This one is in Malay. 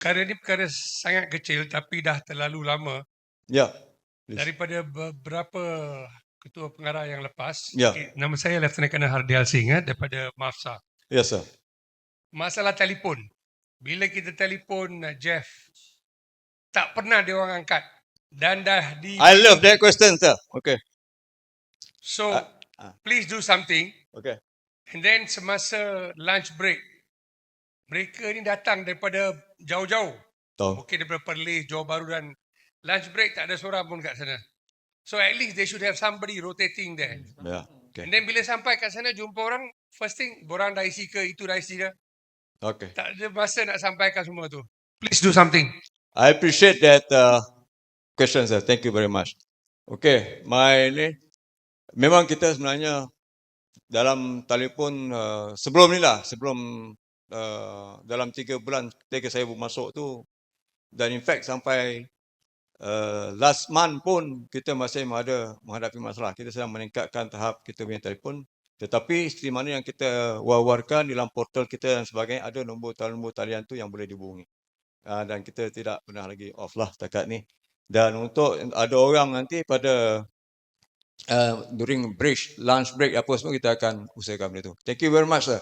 perkara ni perkara sangat kecil tapi dah terlalu lama Ya. Please. daripada beberapa ketua pengarah yang lepas. Ya. Okey, nama saya Lieutenant Colonel Hardial Singh eh, daripada MAFSA. Yes, sir. Masalah telefon. Bila kita telefon uh, Jeff, tak pernah dia orang angkat. Dan dah di... I love that question, sir. Okay. So, Ah, ah. please do something. Okay. And then semasa lunch break, mereka ni datang daripada jauh-jauh. Tahu. Mungkin daripada Perlis, Johor Bahru dan lunch break tak ada seorang pun kat sana. So at least they should have somebody rotating there. Ya. Okay. And then bila sampai kat sana jumpa orang, first thing, borang dah isi ke, itu dah isi ke. Okay. Tak ada masa nak sampaikan semua tu. Please do something. I appreciate that uh, question, sir. Thank you very much. Okay, my ni memang kita sebenarnya dalam telefon uh, sebelum ni lah, sebelum uh, dalam tiga bulan ketika saya masuk tu dan in fact sampai uh, last month pun kita masih ada menghadapi masalah. Kita sedang meningkatkan tahap kita punya telefon. Tetapi seperti mana yang kita war-warkan dalam portal kita dan sebagainya ada nombor nombor talian tu yang boleh dihubungi. Uh, dan kita tidak pernah lagi off lah setakat ni. Dan untuk ada orang nanti pada uh, during break, lunch break apa semua kita akan usahakan benda tu. Thank you very much sir.